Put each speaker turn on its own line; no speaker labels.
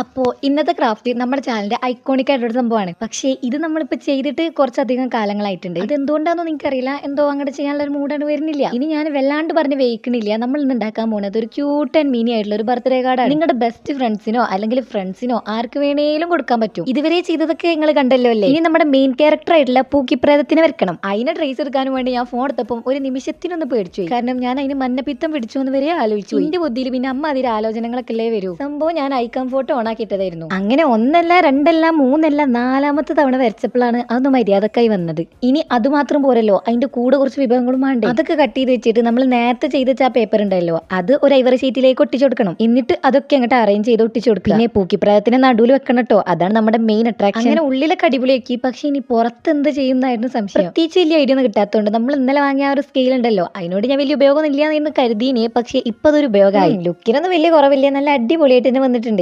അപ്പോൾ ഇന്നത്തെ ക്രാഫ്റ്റ് നമ്മുടെ ചാനലിന്റെ ഐക്കോണിക് ആയിട്ടുള്ള സംഭവമാണ്. പക്ഷേ ഇത് നമ്മളിപ്പോൾ ചെയ്തിട്ട് കുറച്ചധികം കാലങ്ങളായിട്ടുണ്ട്. ഇത് എന്തുകൊണ്ടാണെന്ന് നിങ്ങൾക്കറിയില്ല എന്തോ അങ്ങോട്ട് ചെയ്യാനുള്ള ഒരു മൂഡാണ് വരുന്നില്ല. ഇനി ഞാൻ വല്ലാണ്ട് പറഞ്ഞ് വേയിക്കണില്ല നമ്മൾ ഇന്ന് ഉണ്ടാക്കാൻ പോകുന്നത് ഒരു ക്യൂട്ട് ആൻഡ് മീനി ആയിട്ടുള്ള ഒരു ബർത്ത്ഡേ കാർഡാണ് നിങ്ങളുടെ ബെസ്റ്റ് ഫ്രണ്ട്സിനോ അല്ലെങ്കിൽ ഫ്രണ്ട്സിനോ ആർക്ക് വേണേലും കൊടുക്കാൻ പറ്റും. ഇതുവരെ ചെയ്തതൊക്കെ നിങ്ങൾ കണ്ടല്ലോ അല്ലേ? ഇനി നമ്മുടെ മെയിൻ ക്യാരക്ടർ ആയിട്ടുള്ള പൂക്കിപ്രേതത്തിന് വെക്കണം അതിനെ ട്രേസ് എടുക്കാനും വേണ്ടി ഞാൻ ഫോൺ എടുത്തപ്പം ഒരു നിമിഷത്തിനൊന്ന് പേടിച്ചു. കാരണം ഞാൻ അതിന് മഞ്ഞപ്പിത്തം പിടിച്ചു എന്ന് വരെ ആലോചിച്ചു എന്റെ ബുദ്ധിയിൽ പിന്നെ അമ്മ അതിൽ ആലോചനകളൊക്കെ അല്ലേ വരൂ? സംഭവം ഞാൻ ഐ കംഫോർട്ട് ഓൺ ആക്കിയിട്ടതായിരുന്നു അങ്ങനെ ഒന്നല്ല രണ്ടല്ല മൂന്നല്ല നാലാമത്തെ തവണ വരച്ചപ്പോഴാണ് അതൊന്ന് മര്യാദക്കായി വന്നത്. ഇനി അതുമാത്രം പോരല്ലോ അതിന്റെ കൂടെ കുറച്ച് വിഭവങ്ങളും വേണ്ടേ? അതൊക്കെ കട്ട് ചെയ്ത് വെച്ചിട്ട് നമ്മൾ നേരത്തെ ചെയ്ത ആ പേപ്പർ ഉണ്ടല്ലോ അത് ഒരു ഐവറി ഷീറ്റിലേക്ക് ഒട്ടിച്ചു കൊടുക്കണം. എന്നിട്ട് അതൊക്കെ അങ്ങോട്ട് അറേഞ്ച് ചെയ്ത് ഒട്ടിച്ചു കൊടുക്കുക. പിന്നെ പൂക്കിപ്രായത്തിന്റെ നടുവിൽ വെക്കണം കേട്ടോ അതാണ് നമ്മുടെ മെയിൻ അട്രാക്ഷൻ അങ്ങനെ ഉള്ളിലൊക്കെ അടിപൊളിയാക്കി പക്ഷെ ഇനി പുറത്ത് എന്ത് ചെയ്യുന്നതായിരുന്നു സംശയം. പ്രത്യേകിച്ച് വലിയ ഐഡിയ ഒന്നും കിട്ടാത്തതുകൊണ്ട് നമ്മൾ ഇന്നലെ വാങ്ങിയ ആ ഒരു സ്കെയിൽ ഉണ്ടല്ലോ അതിനോട് ഞാൻ വലിയ ഉപയോഗം ഇല്ല എന്ന് കരുതിയിനെ പക്ഷേ ഇപ്പൊ അതൊരു ഉപയോഗമായി ലുക്കിനൊന്നും വലിയ കുറവില്ല നല്ല അടിപൊളിയായിട്ട് തന്നെ വന്നിട്ടുണ്ട്.